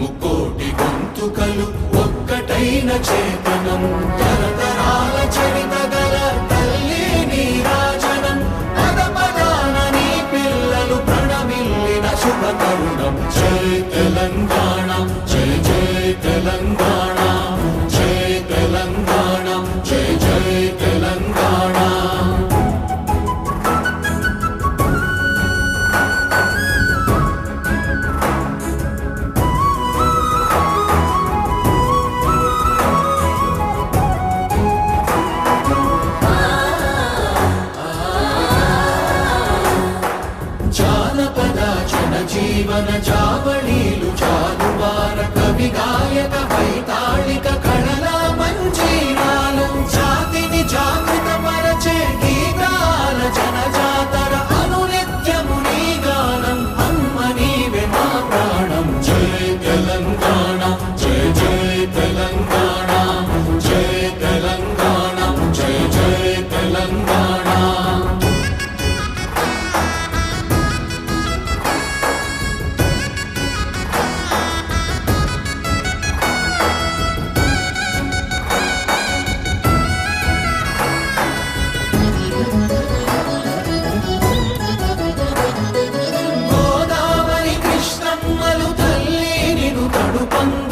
ముక్కోటి గొంతుకలు ఒక్కటైన చేతనం. తరగా జీవన చావళీలు చాలువార కవి గాయక పై 关。